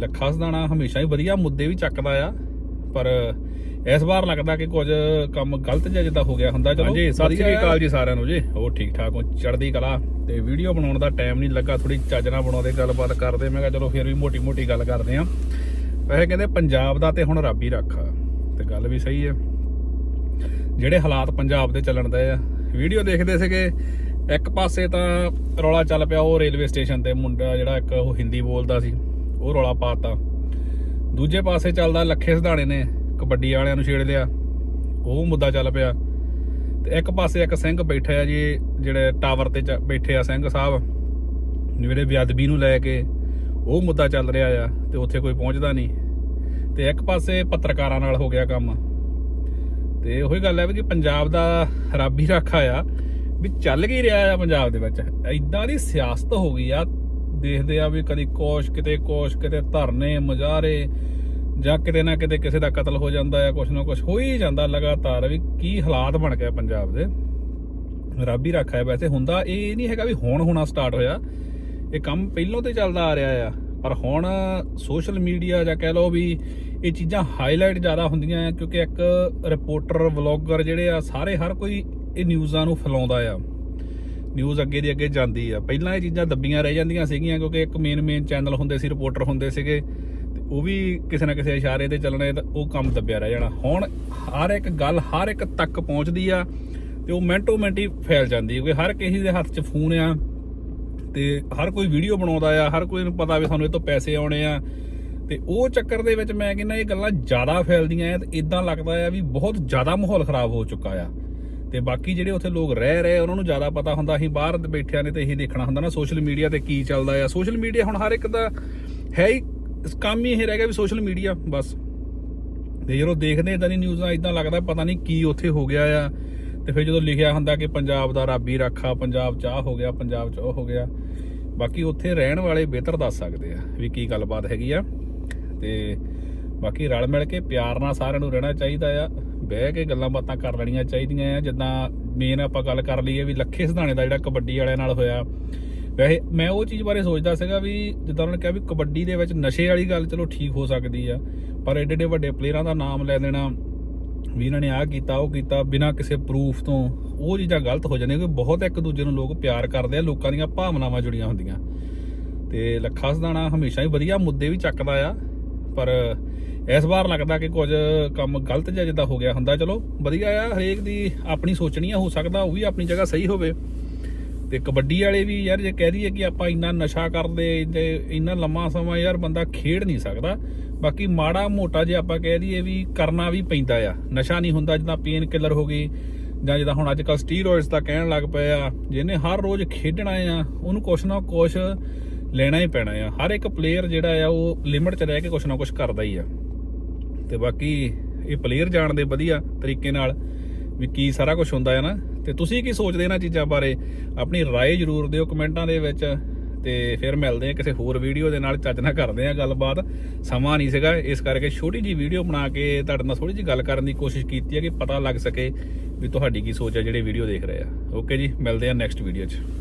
ਲੱਖਾ ਸਦਾਣਾ ਹਮੇਸ਼ਾ ਹੀ ਵਧੀਆ ਮੁੱਦੇ ਵੀ ਚੱਕਦਾ ਆ ਪਰ ਇਸ ਵਾਰ ਲੱਗਦਾ ਕਿ ਕੁਝ ਕੰਮ ਗਲਤ ਜਿਹਾ ਜਿੱਦਾਂ ਹੋ ਗਿਆ ਹੁੰਦਾ ਚਲੋ ਹਾਂਜੀ, ਸਤਿ ਸ੍ਰੀ ਅਕਾਲ ਜੀ ਸਾਰਿਆਂ ਨੂੰ ਜੀ ਹੋਰ ਠੀਕ ਠਾਕ ਹੋ ਚੜ੍ਹਦੀ ਕਲਾ ਤੇ ਵੀਡੀਓ ਬਣਾਉਣ ਦਾ ਟਾਈਮ ਨਹੀਂ ਲੱਗਾ ਥੋੜੀ ਚੱਜ ਨਾਲ ਬਣਾਉਂਦੇ ਗੱਲਬਾਤ ਕਰਦੇ ਮੈਂ ਕਿਹਾ ਚਲੋ ਫਿਰ ਵੀ ਮੋਟੀ ਮੋਟੀ ਗੱਲ ਕਰਦੇ ਆ ਵੈਸੇ ਕਹਿੰਦੇ ਪੰਜਾਬ ਦਾ ਤੇ ਹੁਣ ਰੱਬ ਹੀ ਰੱਖਾ ਤੇ ਗੱਲ ਵੀ ਸਹੀ ਹੈ ਜਿਹੜੇ ਹਾਲਾਤ ਪੰਜਾਬ ਦੇ ਚੱਲਣ ਦੇ ਆ ਵੀਡੀਓ ਦੇਖਦੇ ਸੀਗੇ ਇੱਕ ਪਾਸੇ ਤਾਂ ਰੌਲਾ ਚੱਲ ਪਿਆ ਉਹ ਰੇਲਵੇ ਸਟੇਸ਼ਨ ਤੇ ਮੁੰਡਾ ਜਿਹੜਾ ਇੱਕ ਉਹ ਹਿੰਦੀ ਬੋਲਦਾ ਸੀ। ਉਹ ਰੌਲਾ ਪਾਤਾ। ਦੂਜੇ ਪਾਸੇ ਚੱਲਦਾ ਲੱਖੇ ਸਿਧਾਣੇ ਨੇ, ਕਬੱਡੀ ਵਾਲਿਆਂ ਨੂੰ ਛੇੜ ਲਿਆ। ਉਹ ਮੁੱਦਾ ਚੱਲ ਪਿਆ। ਤੇ ਇੱਕ ਪਾਸੇ ਇੱਕ ਸਿੰਘ ਬੈਠਾ ਆ ਜੀ, ਜਿਹੜੇ ਟਾਵਰ ਤੇ ਚ- ਬੈਠੇ ਆ ਸਿੰਘ ਸਾਹਿਬ। ਜਿਹੜੇ ਬੇਅਦਬੀ ਨੂੰ ਲੈ ਕੇ ਉਹ ਮੁੱਦਾ ਚੱਲ ਰਿਹਾ ਆ ਤੇ ਉੱਥੇ ਕੋਈ ਪਹੁੰਚਦਾ ਨਹੀਂ। ਤੇ ਇੱਕ ਪਾਸੇ ਪੱਤਰਕਾਰਾਂ ਨਾਲ ਹੋ ਗਿਆ ਕੰਮ। ਤੇ ਉਹੀ ਗੱਲ ਹੈ ਵੀ ਕਿ ਪੰਜਾਬ ਦਾ ਰੱਬ ਹੀ ਰੱਖਾ ਆ ਵੀ ਚੱਲ ਕੀ ਰਿਹਾ ਆ ਪੰਜਾਬ ਦੇ ਵਿੱਚ। ਐਦਾਂ ਦੀ ਸਿਆਸਤ ਹੋ ਗਈ ਆ ਦੇਖਦੇ ਆ ਵੀ ਕਦੀ ਕੋਸ਼ ਕਿਤੇ ਕੋਸ਼, ਕਿਤੇ ਧਰਨੇ, ਮੁਜ਼ਾਹਰੇ ਜਾਂ ਕਿਤੇ ਨਾ ਕਿਤੇ ਕਿਸੇ ਦਾ ਕਤਲ ਹੋ ਜਾਂਦਾ ਆ ਕੁਛ ਨਾ ਕੁਛ ਹੋ ਹੀ ਜਾਂਦਾ। ਲਗਾਤਾਰ ਵੀ ਕੀ ਹਾਲਾਤ ਬਣ ਗਿਆ ਪੰਜਾਬ ਦੇ। ਰੱਬ ਹੀ ਰੱਖਾ ਹੈ ਵੈਸੇ ਹੁੰਦਾ, ਇਹ ਨਹੀਂ ਹੈਗਾ ਵੀ ਹੁਣ ਹੋਣਾ ਸਟਾਰਟ ਹੋਇਆ। ਇਹ ਕੰਮ ਪਹਿਲਾਂ ਤੋਂ ਚੱਲਦਾ ਆ ਰਿਹਾ ਆ, ਪਰ ਹੁਣ ਸੋਸ਼ਲ ਮੀਡੀਆ ਜਾਂ ਕਹਿ ਲਓ ਵੀ ਇਹ ਚੀਜ਼ਾਂ ਹਾਈਲਾਈਟ ਜ਼ਿਆਦਾ ਹੁੰਦੀਆਂ ਆ, ਕਿਉਂਕਿ ਇੱਕ ਰਿਪੋਰਟਰ ਵਲੌਗਰ ਜਿਹੜੇ ਆ, ਸਾਰੇ ਹਰ ਕੋਈ ਇਹ ਨਿਊਜ਼ਾਂ ਨੂੰ ਫੈਲਾਉਂਦਾ ਆ। ਨਿਊਜ਼ ਅੱਗੇ ਦੀ ਅੱਗੇ ਜਾਂਦੀ ਆ। ਪਹਿਲਾਂ ਇਹ ਚੀਜ਼ਾਂ ਦੱਬੀਆਂ ਰਹਿ ਜਾਂਦੀਆਂ ਸੀਗੀਆਂ ਕਿਉਂਕਿ ਇੱਕ ਮੇਨ ਮੇਨ ਚੈਨਲ ਹੁੰਦੇ ਸੀ ਰਿਪੋਰਟਰ ਹੁੰਦੇ ਸੀਗੇ। ਤੇ ਉਹ ਵੀ ਕਿਸੇ ਨਾ ਕਿਸੇ ਇਸ਼ਾਰੇ ਤੇ ਚੱਲਣੇ ਤਾਂ ਉਹ ਕੰਮ ਦੱਬਿਆ ਰਹਿ ਜਾਣਾ। ਹੁਣ ਹਰ ਇੱਕ ਗੱਲ ਹਰ ਇੱਕ ਤੱਕ ਪਹੁੰਚਦੀ ਆ ਤੇ ਉਹ ਮਿੰਟੋ ਮਿੰਟ ਹੀ ਫੈਲ ਜਾਂਦੀ ਕਿਉਂਕਿ ਹਰ ਕਿਸੇ ਦੇ ਹੱਥ 'ਚ ਫੋਨ ਆ ਤੇ ਹਰ ਕੋਈ ਵੀਡੀਓ ਬਣਾਉਂਦਾ ਆ, ਹਰ ਕੋਈ ਨੂੰ ਪਤਾ ਵੀ ਸਾਨੂੰ ਇਹ ਤੋਂ ਪੈਸੇ ਆਉਣੇ ਆ। ਤੇ ਉਹ ਚੱਕਰ ਦੇ ਵਿੱਚ ਮੈਂ ਕਹਿੰਦਾ ਇਹ ਗੱਲਾਂ ਜ਼ਿਆਦਾ ਫੈਲਦੀਆਂ ਆ ਤੇ ਇਦਾਂ ਲੱਗਦਾ ਆ ਵੀ ਬਹੁਤ ਜ਼ਿਆਦਾ ਮਾਹੌਲ ਖਰਾਬ ਹੋ ਚੁੱਕਾ ਆ। ਤੇ ਬਾਕੀ ਜਿਹੜੇ ਉੱਥੇ ਲੋਕ ਰਹਿ ਰਹੇ, ਉਹਨਾਂ ਨੂੰ ਜ਼ਿਆਦਾ ਪਤਾ ਹੁੰਦਾ, ਅਸੀਂ ਬਾਹਰ ਬੈਠਿਆਂ ਨੇ ਤੇ ਇਹੀ ਦੇਖਣਾ ਹੁੰਦਾ ਨਾ ਸੋਸ਼ਲ ਮੀਡੀਆ ਤੇ ਕੀ ਚੱਲਦਾ ਆ। ਸੋਸ਼ਲ ਮੀਡੀਆ ਹੁਣ ਹਰ ਇੱਕ ਦਾ ਹੈ ਹੀ ਕੰਮ ਹੀ ਇਹ ਰਹਿ ਗਿਆ ਵੀ ਸੋਸ਼ਲ ਮੀਡੀਆ ਬਸ। ਤੇ ਜਦੋਂ ਦੇਖਦੇ ਇਦਾਂ ਦੀ ਨਿਊਜ਼ਾਂ ਇਦਾਂ ਲੱਗਦਾ, ਪਤਾ ਨਹੀਂ ਕੀ ਉੱਥੇ ਹੋ ਗਿਆ ਆ। ਤੇ ਫਿਰ ਜਦੋਂ ਲਿਖਿਆ ਹੁੰਦਾ ਕਿ ਪੰਜਾਬ ਦਾ ਰੱਬ ਹੀ ਰੱਖਾ, ਪੰਜਾਬ ਚ ਆਹ ਹੋ ਗਿਆ, ਪੰਜਾਬ ਚ ਉਹ ਹੋ ਗਿਆ। ਬਾਕੀ ਉੱਥੇ ਰਹਿਣ ਵਾਲੇ ਬਿਹਤਰ ਦੱਸ ਸਕਦੇ ਆ ਵੀ ਕੀ ਗੱਲਬਾਤ ਹੈਗੀ ਆ। ਤੇ ਬਾਕੀ ਰਲ ਮਿਲ ਕੇ ਪਿਆਰ ਨਾਲ ਸਾਰਿਆਂ ਨੂੰ ਰਹਿਣਾ ਚਾਹੀਦਾ ਆ। ਬਹਿ ਕੇ ਗੱਲਾਂ ਬਾਤਾਂ ਕਰ ਲੈਣੀਆਂ ਚਾਹੀਦੀਆਂ ਆ। ਜਿੱਦਾਂ ਮੇਨ ਆਪਾਂ ਗੱਲ ਕਰ ਲਈਏ ਵੀ ਲੱਖੇ ਸਿਧਾਣੇ ਦਾ ਜਿਹੜਾ ਕਬੱਡੀ ਵਾਲਿਆਂ ਨਾਲ ਹੋਇਆ। ਵੈਸੇ ਮੈਂ ਉਹ ਚੀਜ਼ ਬਾਰੇ ਸੋਚਦਾ ਸੀਗਾ ਵੀ ਜਿੱਦਾਂ ਉਹਨਾਂ ਨੇ ਕਿਹਾ ਵੀ ਕਬੱਡੀ ਦੇ ਵਿੱਚ ਨਸ਼ੇ ਵਾਲੀ ਗੱਲ ਚਲੋ ਠੀਕ ਹੋ ਸਕਦੀ ਆ, ਪਰ ਐਡੇ ਐਡੇ ਵੱਡੇ ਪਲੇਅਰਾਂ ਦਾ ਨਾਮ ਲੈ ਦੇਣਾ ਵੀ ਇਹਨਾਂ ਨੇ ਆਹ ਕੀਤਾ, ਉਹ ਕੀਤਾ, ਬਿਨਾਂ ਕਿਸੇ ਪ੍ਰੂਫ ਤੋਂ, ਉਹ ਚੀਜ਼ਾਂ ਗਲਤ ਹੋ ਜਾਂਦੀਆਂ ਕਿਉਂਕਿ ਬਹੁਤ ਇੱਕ ਦੂਜੇ ਨੂੰ ਲੋਕ ਪਿਆਰ ਕਰਦੇ ਆ, ਲੋਕਾਂ ਦੀਆਂ ਭਾਵਨਾਵਾਂ ਜੁੜੀਆਂ ਹੁੰਦੀਆਂ। ਤੇ ਲੱਖਾ ਸਦਾਣਾ ਹਮੇਸ਼ਾ ਹੀ ਵਧੀਆ ਮੁੱਦੇ ਵੀ ਚੱਕਦਾ ਆ, ਪਰ ਇਸ ਵਾਰ ਲੱਗਦਾ ਕਿ ਕੁਝ ਕੰਮ ਗਲਤ ਜਿਹਾ ਜਿੱਦਾਂ ਹੋ ਗਿਆ ਹੁੰਦਾ। ਚਲੋ, ਵਧੀਆ ਆ, ਹਰੇਕ ਦੀ ਆਪਣੀ ਸੋਚਣੀ ਆ, ਹੋ ਸਕਦਾ ਉਹ ਵੀ ਆਪਣੀ ਜਗ੍ਹਾ ਸਹੀ ਹੋਵੇ। ਤੇ ਕਬੱਡੀ ਵਾਲੇ ਵੀ ਯਾਰ ਜੇ ਕਹਿ ਦਈਏ ਕਿ ਆਪਾਂ ਇੰਨਾ ਨਸ਼ਾ ਕਰਦੇ ਤੇ ਇੰਨਾ ਲੰਮਾ ਸਮਾਂ ਯਾਰ ਬੰਦਾ ਖੇਡ ਨਹੀਂ ਸਕਦਾ। ਬਾਕੀ ਮਾੜਾ ਮੋਟਾ ਜੇ ਆਪਾਂ ਕਹਿ ਦਈਏ ਵੀ ਕਰਨਾ ਵੀ ਪੈਂਦਾ ਆ। ਨਸ਼ਾ ਨਹੀਂ ਹੁੰਦਾ ਜਿੱਦਾਂ ਪੇਨ ਕਿਲਰ ਹੋ ਗਈ, ਜਾਂ ਜਿੱਦਾਂ ਹੁਣ ਅੱਜ ਕੱਲ ਸਟੀਰੋਇਡਸ ਦਾ ਕਹਿਣ ਲੱਗ ਪਏ ਆ, ਜਿਹਨੇ ਹਰ ਰੋਜ਼ ਖੇਡਣਾ ਆ, ਉਹਨੂੰ ਕੁਛ ਨਾ ਕੁਛ ਲੈਣਾ ਹੀ ਪੈਣਾ ਆ। ਹਰ ਇੱਕ ਪਲੇਅਰ ਜਿਹੜਾ ਆ, ਉਹ ਲਿਮਟ 'ਚ ਰਹਿ ਕੇ ਕੁਛ ਨਾ ਕੁਛ ਕਰਦਾ ਹੀ ਆ। ਤੇ ਬਾਕੀ ਇਹ ਪਲੇਅਰ ਜਾਣਦੇ ਵਧੀਆ ਤਰੀਕੇ ਨਾਲ ਵੀ ਕੀ ਸਾਰਾ ਕੁਝ ਹੁੰਦਾ ਹੈ ਨਾ ਤੇ ਤੁਸੀਂ ਕੀ ਸੋਚਦੇ ਇਹਨਾਂ ਚੀਜ਼ਾਂ ਬਾਰੇ ਆਪਣੀ رائے ਜ਼ਰੂਰ ਦਿਓ ਕਮੈਂਟਾਂ ਦੇ ਵਿੱਚ ਤੇ ਫਿਰ ਮਿਲਦੇ ਆ ਕਿਸੇ ਹੋਰ ਵੀਡੀਓ ਦੇ ਨਾਲ ਚੱਜ ਨਾਲ ਕਰਦੇ ਆ ਗੱਲਬਾਤ ਸਮਾਂ ਨਹੀਂ ਸੀਗਾ ਇਸ ਕਰਕੇ ਛੋਟੀ ਜੀ ਵੀਡੀਓ ਬਣਾ ਕੇ ਤੁਹਾਡੇ ਨਾਲ ਥੋੜੀ ਜੀ ਗੱਲ ਕਰਨ ਦੀ ਕੋਸ਼ਿਸ਼ ਕੀਤੀ ਹੈ ਕਿ ਪਤਾ ਲੱਗ ਸਕੇ ਵੀ ਤੁਹਾਡੀ ਕੀ ਸੋਚ ਹੈ ਜਿਹੜੇ ਵੀਡੀਓ ਦੇਖ ਰਹੇ ਆ ਓਕੇ ਜੀ ਮਿਲਦੇ ਆ ਨੈਕਸਟ ਵੀਡੀਓ 'ਚ